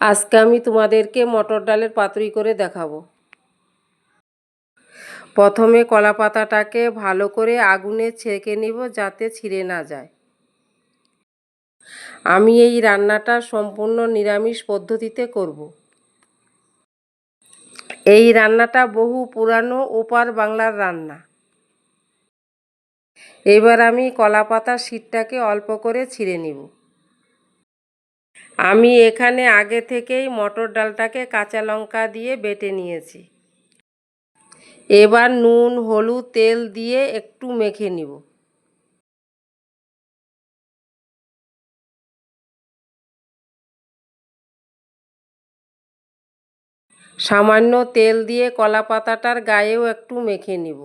আজকে আমি তোমাদেরকে মটর ডালের পাতুরি করে দেখাবো। প্রথমে কলা পাতাটাকে ভালো করে আগুনে ছেঁকে নিব যাতে ছিঁড়ে না যায়। আমি এই রান্নাটা সম্পূর্ণ নিরামিষ পদ্ধতিতে করব। এই রান্নাটা বহু পুরানো ওপার বাংলার রান্না। এবার আমি কলা পাতার শীতটাকে অল্প করে ছিঁড়ে নিব। আমি এখানে আগে থেকেই মটর ডালটাকে কাঁচা লঙ্কা দিয়ে বেটে নিয়েছি। এবার নুন, হলুদ, তেল দিয়ে একটু মেখে নিব। সামান্য তেল দিয়ে কলা পাতাটার গায়েও একটু মেখে নিব।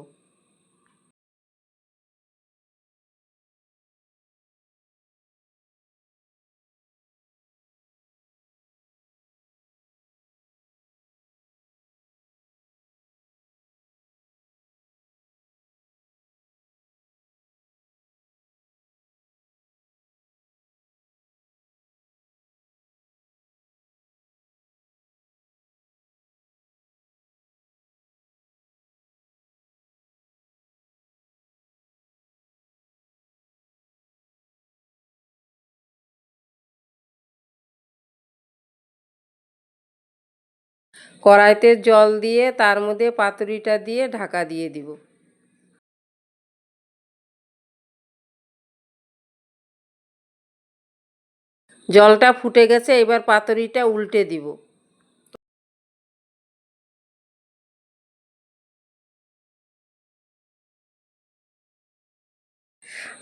কড়াইতে জল দিয়ে তার মধ্যে পাতুরিটা দিয়ে ঢাকা দিয়ে দিব। জলটা ফুটে গেছে, এবার পাতুরিটা উল্টে দিব।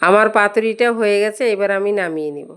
আমার পাতুরিটা হয়ে গেছে, এবার আমি নামিয়ে নিব।